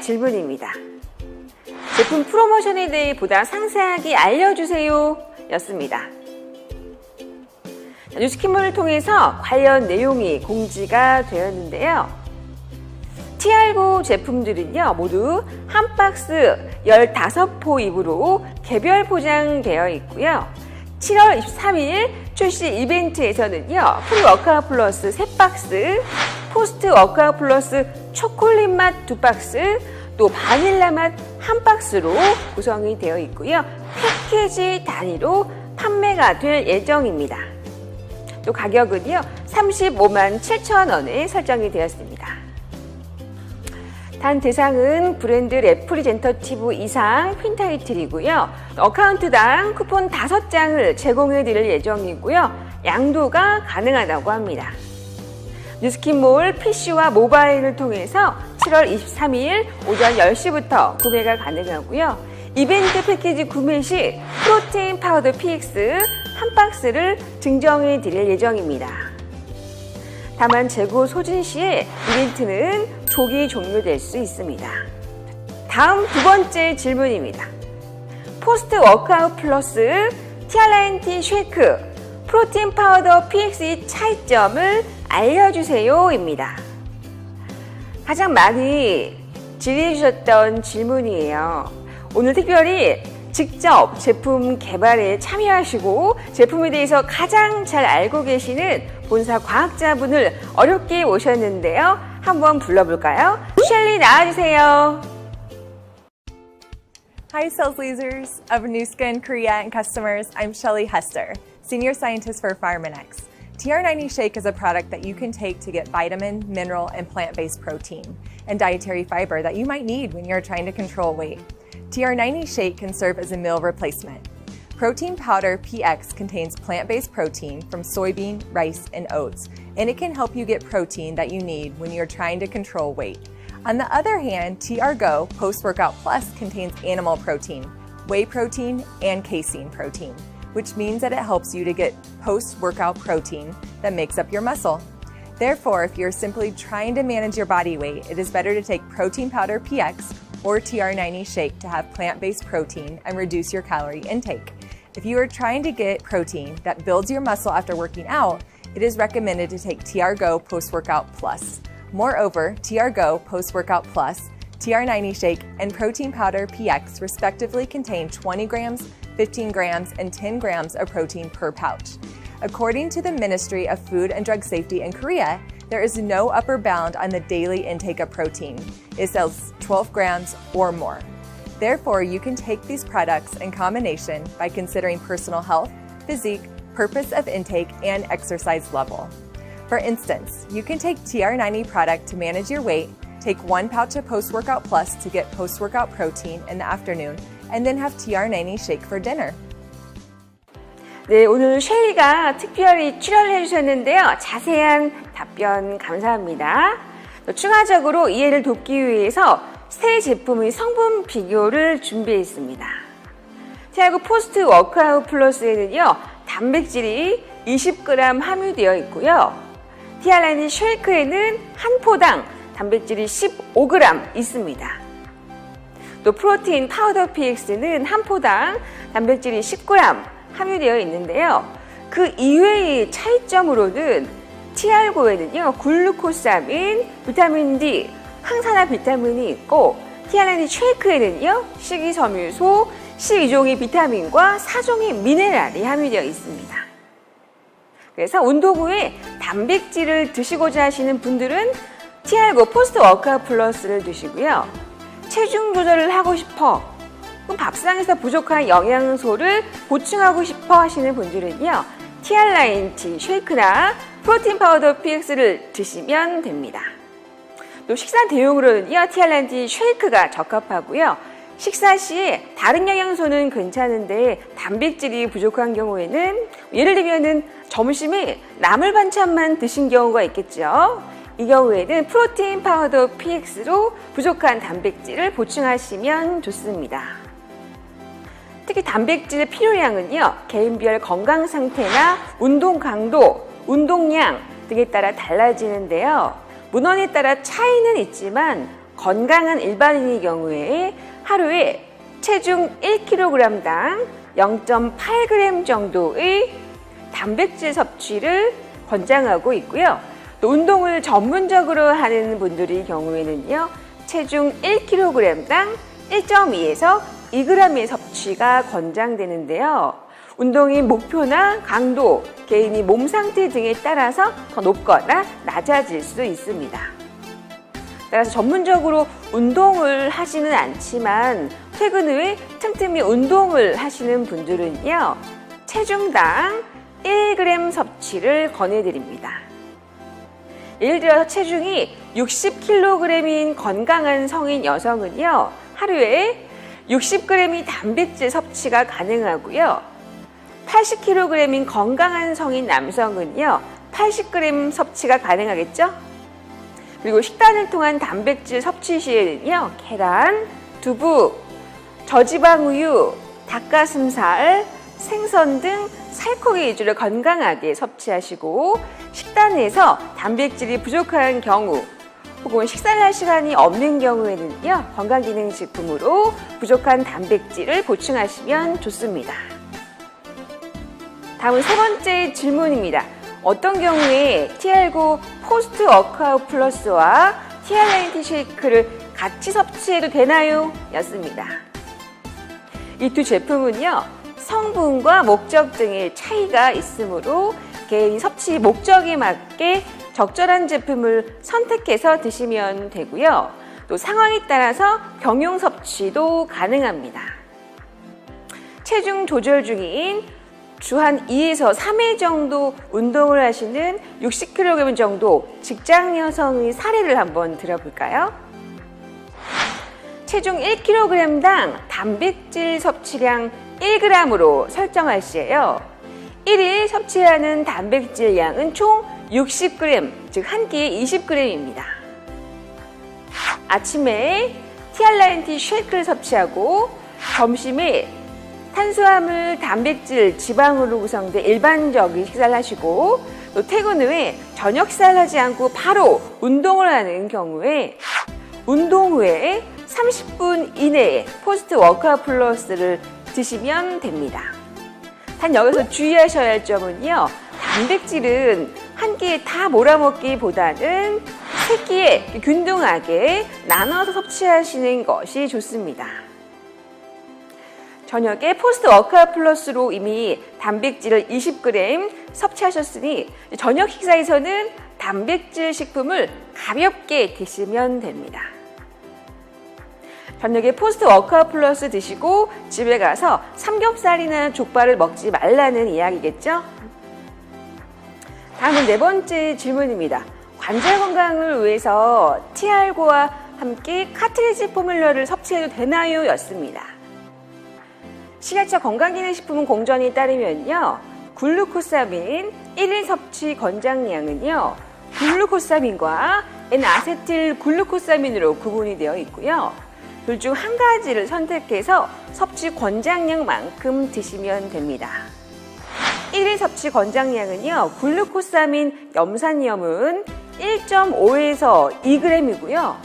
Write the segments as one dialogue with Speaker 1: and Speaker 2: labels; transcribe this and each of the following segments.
Speaker 1: 질문입니다. 제품 프로모션에 대해 보다 상세하게 알려주세요. 였습니다. 자, 뉴스킨몰을 통해서 관련 내용이 공지가 되었는데요. TR9 제품들은요, 모두 한 박스 15포 입으로 개별 포장되어 있고요. 7월 23일 출시 이벤트에서는요, 프리 워크아웃 플러스 3박스, 포스트 워크아웃 플러스 초콜릿 맛 2박스, 또 바닐라 맛 한 박스로 구성이 되어 있고요. 패키지 단위로 판매가 될 예정입니다. 또 가격은요, 35만 7천 원에 설정이 되었습니다. 단 대상은 브랜드 레프리젠터티브 이상 핀 타이틀이고요. 어카운트당 쿠폰 5장을 제공해 드릴 예정이고요. 양도가 가능하다고 합니다. 뉴스킨몰 PC와 모바일을 통해서 7월 23일 오전 10시부터 구매가 가능하고요. 이벤트 패키지 구매 시 프로테인 파우더 PX 한 박스를 증정해 드릴 예정입니다. 다만 재고 소진 시에 이벤트는 조기 종료될 수 있습니다. 다음 두 번째 질문입니다. 포스트 워크아웃 플러스 티알라인티 쉐이크 프로틴 파우더 PX의 차이점을 알려주세요입니다. 가장 많이 질의해 주셨던 질문이에요. 오늘 특별히 직접 제품 개발에 참여하시고 제품에 대해서 가장 잘 알고 계시는 본사 과학자분을 어렵게 모셨는데요. 한번 불러볼까요? 셸리 나와주세요.
Speaker 2: Hi, sales leaders of New Skin Korea and customers. I'm Shelly Hester, Senior Scientist for Pharmanex. TR90 Shake is a product that you can take to get vitamin, mineral, and plant based protein and dietary fiber that you might need when you're trying to control weight. TR90 Shake can serve as a meal replacement. Protein powder PX contains plant based protein from soybean, rice, and oats, and it can help you get protein that you need when you're trying to control weight. On the other hand, TR Go Post Workout Plus contains animal protein, whey protein, and casein protein, which means that it helps you to get post workout protein that makes up your muscle. Therefore, if you're simply trying to manage your body weight, it is better to take Protein Powder PX or TR90 Shake to have plant based protein and reduce your calorie intake. If you are trying to get protein that builds your muscle after working out, it is recommended to take TR Go Post Workout Plus. Moreover, TR Go Post Workout Plus, TR90 Shake, and Protein Powder PX respectively contain 20 grams, 15 grams, and 10 grams of protein per pouch. According to the Ministry of Food and Drug Safety in Korea, there is no upper bound on the daily intake of protein. It says 12 grams or more. Therefore, you can take these products in combination by considering personal health, physique, purpose of intake, and exercise level. For instance, you can take TR90 product to manage your weight, take one pouch of post workout plus to get post workout protein in the afternoon, and then have TR90 shake for dinner.
Speaker 1: 네, 오늘 셸리가 특별히 출연을 해주셨는데요. 자세한 답변 감사합니다. 또 추가적으로 이해를 돕기 위해서 새 제품의 성분 비교를 준비했습니다. 티아고 포스트 워크아웃 플러스에는요, 단백질이 20g 함유되어 있고요. 티알라니 쉐이크에는 한 포당 단백질이 15g 있습니다. 또 프로테인 파우더 PX는 한 포당 단백질이 10g 함유되어 있는데요. 그 이외의 차이점으로는 TR9에는요, 글루코사민, 비타민 D, 항산화 비타민이 있고, 티알라니 쉐이크에는요, 식이섬유소, 12종의 비타민과 4종의 미네랄이 함유되어 있습니다. 그래서 운동 후에 단백질을 드시고자 하시는 분들은 TR9 포스트 워크아웃 플러스를 드시고요. 체중 조절을 하고 싶어. 밥상에서 부족한 영양소를 보충하고 싶어 하시는 분들은요. TR9T 쉐이크나 프로틴 파우더 PX를 드시면 됩니다. 또 식사 대용으로는요. TR9T 쉐이크가 적합하고요. 식사 시에 다른 영양소는 괜찮은데 단백질이 부족한 경우에는 예를 들면은 점심에 나물 반찬만 드신 경우가 있겠죠. 이 경우에는 프로테인 파우더 PX로 부족한 단백질을 보충하시면 좋습니다. 특히 단백질의 필요량은요, 개인별 건강 상태나 운동 강도, 운동량 등에 따라 달라지는데요. 문헌에 따라 차이는 있지만 건강한 일반인의 경우에 하루에 체중 1kg당 0.8g 정도의 단백질 섭취를 권장하고 있고요. 또 운동을 전문적으로 하는 분들의 경우에는요, 체중 1kg당 1.2에서 2g의 섭취가 권장되는데요. 운동의 목표나 강도, 개인이 몸 상태 등에 따라서 더 높거나 낮아질 수 있습니다. 따라서 전문적으로 운동을 하지는 않지만 퇴근 후에 틈틈이 운동을 하시는 분들은요, 체중당 1g 섭취를 권해드립니다. 예를 들어 체중이 60kg인 건강한 성인 여성은요, 하루에 60g의 단백질 섭취가 가능하고요. 80kg인 건강한 성인 남성은요, 80g 섭취가 가능하겠죠? 그리고 식단을 통한 단백질 섭취 시에는요, 계란, 두부, 저지방 우유, 닭가슴살, 생선 등 살코기 위주로 건강하게 섭취하시고 식단에서 단백질이 부족한 경우 혹은 식사를 할 시간이 없는 경우에는요 건강기능식품으로 부족한 단백질을 보충하시면 좋습니다. 다음은 세 번째 질문입니다. 어떤 경우에 TR9 포스트 워크아웃 플러스와 TR90 쉐이크를 같이 섭취해도 되나요? 였습니다. 이 두 제품은요, 성분과 목적 등의 차이가 있으므로 개인 섭취 목적에 맞게 적절한 제품을 선택해서 드시면 되고요. 또 상황에 따라서 경용 섭취도 가능합니다. 체중 조절 중인 주한 2에서 3회 정도 운동을 하시는 60kg 정도 직장 여성의 사례를 한번 들어볼까요? 체중 1kg당 단백질 섭취량 1g으로 설정할 시에요. 1일 섭취하는 단백질 양은 총 60g, 즉 한 끼에 20g입니다. 아침에 티알라인티 쉐이크를 섭취하고 점심에 탄수화물, 단백질, 지방으로 구성된 일반적인 식사를 하시고 또 퇴근 후에 저녁 식사를 하지 않고 바로 운동을 하는 경우에 운동 후에 30분 이내에 포스트 워크아웃 플러스를 드시면 됩니다. 단 여기서 주의하셔야 할 점은요. 단백질은 한 끼에 다 몰아먹기보다는 세 끼에 균등하게 나눠서 섭취하시는 것이 좋습니다. 저녁에 포스트 워크아웃 플러스로 이미 단백질을 20g 섭취하셨으니 저녁 식사에서는 단백질 식품을 가볍게 드시면 됩니다. 저녁에 포스트 워크아웃 플러스 드시고 집에 가서 삼겹살이나 족발을 먹지 말라는 이야기겠죠? 다음은 네 번째 질문입니다. 관절 건강을 위해서 TR고와 함께 카트리지 포뮬러를 섭취해도 되나요? 였습니다. 식약처 건강기능식품 공전에 따르면요. 글루코사민 1일 섭취 권장량은요. 글루코사민과 N아세틸 글루코사민으로 구분이 되어 있고요. 둘 중 한 가지를 선택해서 섭취 권장량만큼 드시면 됩니다. 1일 섭취 권장량은요. 글루코사민 염산염은 1.5에서 2g이고요.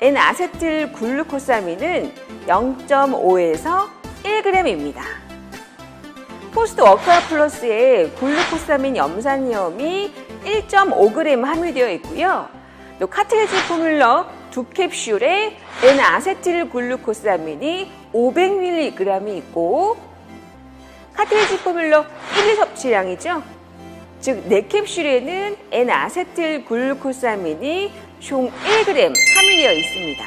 Speaker 1: N아세틸 글루코사민은 0.5에서 1g입니다. 포스트 워크아웃 플러스에 글루코사민 염산염이 1.5g 함유되어 있고요. 또 카트리지 포뮬러 두 캡슐에 N아세틸 글루코사민이 500mg이 있고 카트리지 포뮬러 1일 섭취량이죠. 즉, 4캡슐에는 N아세틸 글루코사민이 총 1g 함유되어 있습니다.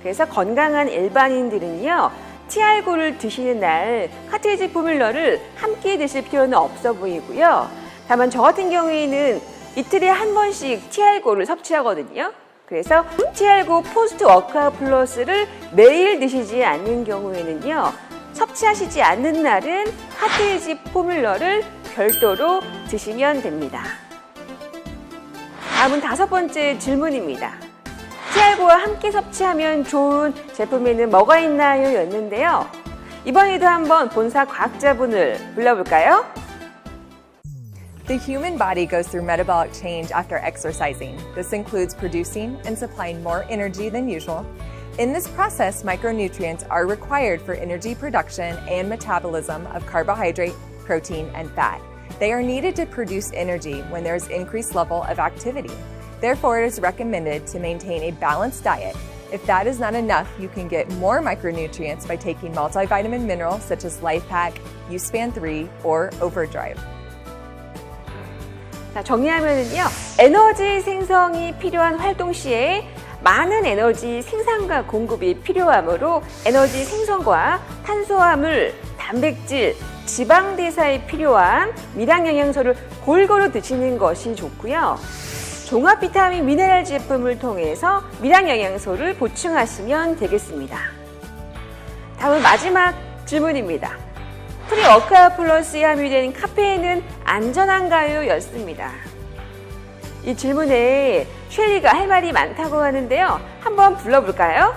Speaker 1: 그래서 건강한 일반인들은요, TR9를 드시는 날 카트리지 포뮬러를 함께 드실 필요는 없어 보이고요. 다만 저 같은 경우에는 이틀에 한 번씩 TR9를 섭취하거든요. 그래서 TR9 포스트 워크아웃 플러스를 매일 드시지 않는 경우에는요. 섭취하시지 않는 날은 카트리지 포뮬러를 별도로 드시면 됩니다. 다음은 다섯 번째 질문입니다. TR고와 함께 섭취하면 좋은 제품에는 뭐가 있나요? 였는데요. 이번에도 한번 본사 과학자분을 불러볼까요?
Speaker 2: The human body goes through metabolic change after exercising. This includes producing and supplying more energy than usual. In this process, micronutrients are required for energy production and metabolism of carbohydrate, protein, and fat. They are needed to produce energy when there is increased level of activity. Therefore, it is recommended to maintain a balanced diet. If that is not enough, you can get more micronutrients by taking multivitamin minerals such as Life Pack, Uspan 3, or Overdrive.
Speaker 1: 자, 정리하면은요, 에너지 생성이 필요한 활동 시에 많은 에너지 생산과 공급이 필요하므로 에너지 생성과 탄수화물, 단백질, 지방 대사에 필요한 미량 영양소를 골고루 드시는 것이 좋고요. 종합 비타민 미네랄 제품을 통해서 미량 영양소를 보충하시면 되겠습니다. 다음 마지막 질문입니다. 프리 워크아웃 플러스에 함유된 카페인은 안전한가요? 였습니다. 이 질문에 쉘리가 할 말이 많다고 하는데요. 한번 불러볼까요?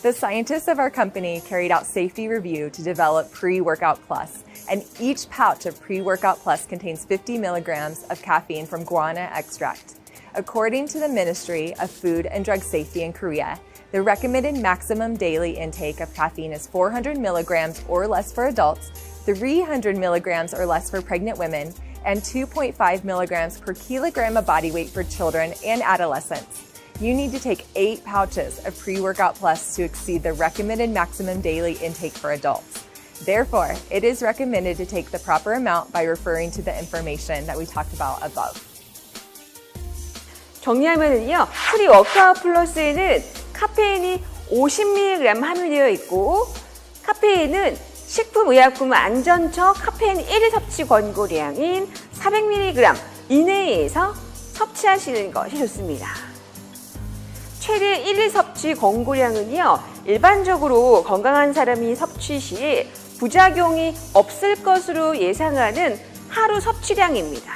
Speaker 2: The scientists of our company carried out safety review to develop Pre-Workout Plus, and each pouch of Pre-Workout Plus contains 50 milligrams of caffeine from guarana extract. According to the Ministry of Food and Drug Safety in Korea, the recommended maximum daily intake of caffeine is 400 milligrams or less for adults, 300 milligrams or less for pregnant women, and 2.5 milligrams per kilogram of body weight for children and adolescents. You need to take eight pouches of pre workout plus to exceed the recommended maximum daily intake for adults. Therefore, it is recommended to take the proper amount by referring to the information that we talked about above.
Speaker 1: 정리하면은요, 프리 워크아웃 플러스에는 카페인이 50mg 함유되어 있고, 카페인은 식품의약품 안전처 카페인 1일 섭취 권고량인 400mg 이내에서 섭취하시는 것이 좋습니다. 최대 1일 섭취 권고량은요, 일반적으로 건강한 사람이 섭취 시에 부작용이 없을 것으로 예상하는 하루 섭취량입니다.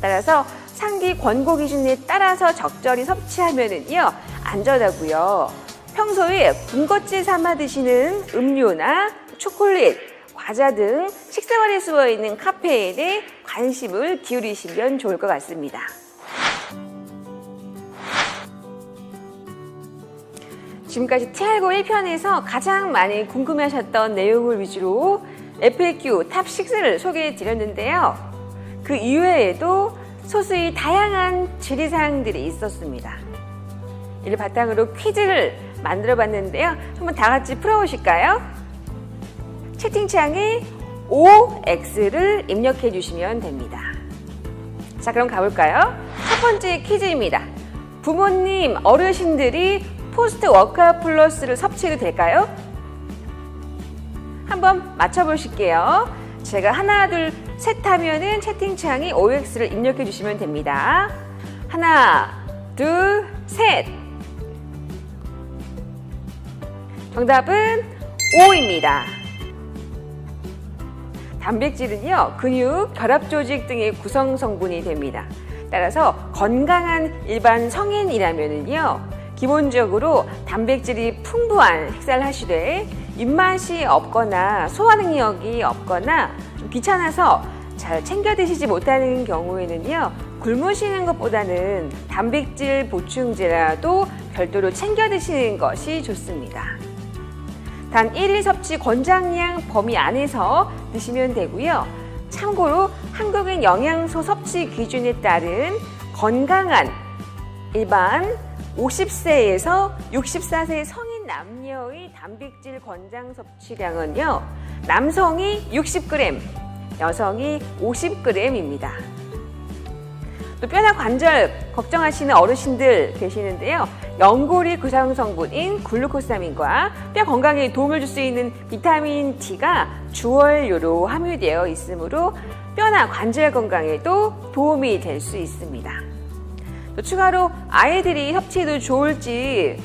Speaker 1: 따라서 상기 권고 기준에 따라서 적절히 섭취하면은요 안전하고요. 평소에 군것질 삼아 드시는 음료나 초콜릿, 과자 등 식생활에 쓰여 있는 카페인에 관심을 기울이시면 좋을 것 같습니다. 지금까지 TR고 1편에서 가장 많이 궁금해하셨던 내용을 위주로 FAQ 탑 6를 소개해 드렸는데요. 그 이외에도 소수의 다양한 질의사항들이 있었습니다. 이를 바탕으로 퀴즈를 만들어 봤는데요. 한번 다 같이 풀어보실까요? 채팅창에 OX를 입력해 주시면 됩니다. 자, 그럼 가볼까요? 첫 번째 퀴즈입니다. 부모님, 어르신들이 포스트 워크아웃 플러스를 섭취해도 될까요? 한번 맞춰보실게요. 제가 하나, 둘, 셋 하면은 채팅창에 OX를 입력해 주시면 됩니다. 하나, 둘, 셋. 정답은 O입니다. 단백질은요, 근육, 결합 조직 등의 구성 성분이 됩니다. 따라서 건강한 일반 성인이라면은요, 기본적으로 단백질이 풍부한 식사를 하시되 입맛이 없거나 소화 능력이 없거나 좀 귀찮아서 잘 챙겨 드시지 못하는 경우에는요, 굶으시는 것보다는 단백질 보충제라도 별도로 챙겨 드시는 것이 좋습니다. 단 1일 섭취 권장량 범위 안에서 드시면 되고요. 참고로 한국인 영양소 섭취 기준에 따른 건강한 일반 50세에서 64세 성인 남녀의 단백질 권장 섭취량은요. 남성이 60g, 여성이 50g입니다. 또 뼈나 관절 걱정하시는 어르신들 계시는데요. 연골이 구성 성분인 글루코사민과 뼈 건강에 도움을 줄 수 있는 비타민 D가 주원료로 함유되어 있으므로 뼈나 관절 건강에도 도움이 될 수 있습니다. 또 추가로 아이들이 섭취해도 좋을지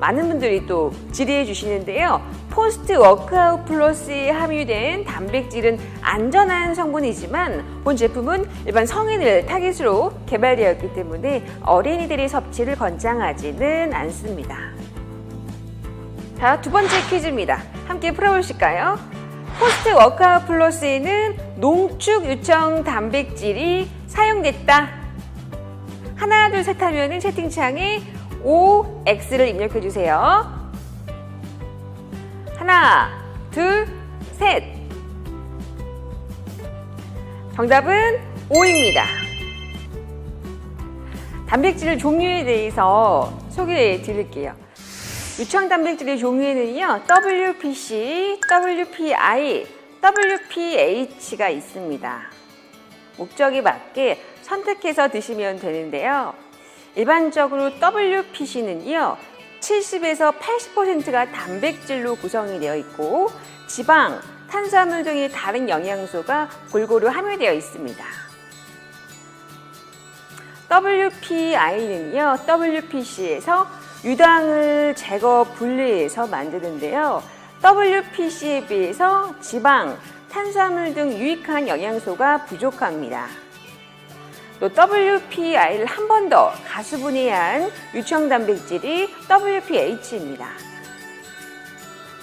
Speaker 1: 많은 분들이 또 질의해 주시는데요. 포스트 워크아웃 플러스에 함유된 단백질은 안전한 성분이지만 본 제품은 일반 성인을 타깃으로 개발되었기 때문에 어린이들의 섭취를 권장하지는 않습니다. 자, 두 번째 퀴즈입니다. 함께 풀어보실까요? 포스트 워크아웃 플러스에는 농축 유청 단백질이 사용됐다. 하나, 둘, 셋 하면은 채팅창에 OX를 입력해 주세요. 하나, 둘, 셋. 정답은 O입니다. 단백질 종류에 대해서 소개해 드릴게요. 유청 단백질의 종류에는요, WPC, WPI, WPH가 있습니다. 목적에 맞게 선택해서 드시면 되는데요. 일반적으로 WPC는요, 70에서 80%가 단백질로 구성이 되어 있고, 지방, 탄수화물 등의 다른 영양소가 골고루 함유되어 있습니다. WPI는요, WPC에서 유당을 제거 분리해서 만드는데요. WPC에 비해서 지방, 탄수화물 등 유익한 영양소가 부족합니다. 또 WPI를 한 번 더 가수분해한 유청 단백질이 WPH입니다.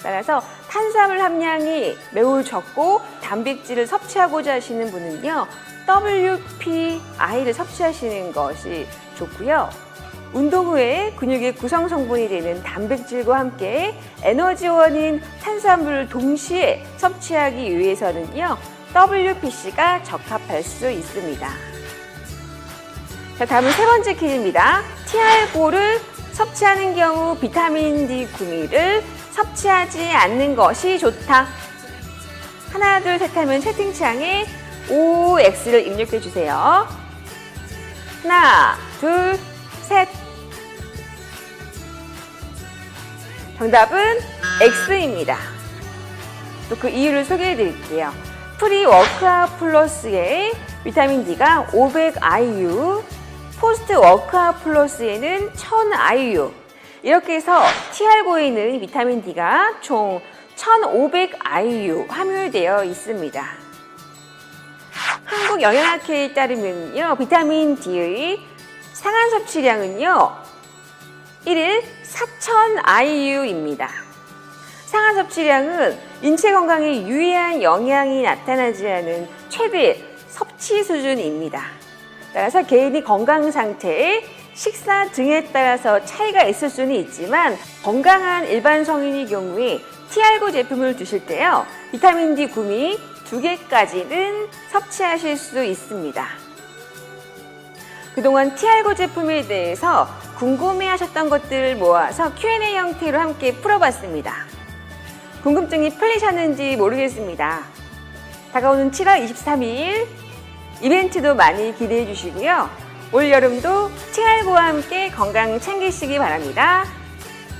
Speaker 1: 따라서 탄수화물 함량이 매우 적고 단백질을 섭취하고자 하시는 분은요, WPI를 섭취하시는 것이 좋고요. 운동 후에 근육의 구성 성분이 되는 단백질과 함께 에너지원인 탄수화물을 동시에 섭취하기 위해서는요, WPC가 적합할 수 있습니다. 자, 다음은 세 번째 퀴즈입니다. TR고를 섭취하는 경우 비타민 D 구미를 섭취하지 않는 것이 좋다. 하나, 둘, 셋 하면 채팅창에 OX를 입력해 주세요. 하나, 둘, 셋. 정답은 X입니다. 또 그 이유를 소개해 드릴게요. 프리 워크아웃 플러스에 비타민 D가 500IU, 포스트 워크아웃 플러스에는 1000IU. 이렇게 해서 TR고에는 비타민 D가 총 1500IU 함유되어 있습니다. 한국 영양학회에 따르면요, 비타민 D의 상한 섭취량은요, 1일 4,000IU입니다. 상한 섭취량은 인체 건강에 유해한 영향이 나타나지 않은 최대 섭취 수준입니다. 따라서 개인이 건강 상태, 식사 등에 따라서 차이가 있을 수는 있지만 건강한 일반 성인의 경우에 티알고 제품을 드실 때요. 비타민 D 구미 두 개까지는 섭취하실 수 있습니다. 그동안 티알고 제품에 대해서 궁금해 하셨던 것들을 모아서 Q&A 형태로 함께 풀어봤습니다. 궁금증이 풀리셨는지 모르겠습니다. 다가오는 7월 23일 이벤트도 많이 기대해 주시고요. 올 여름도 티알고와 함께 건강 챙기시기 바랍니다.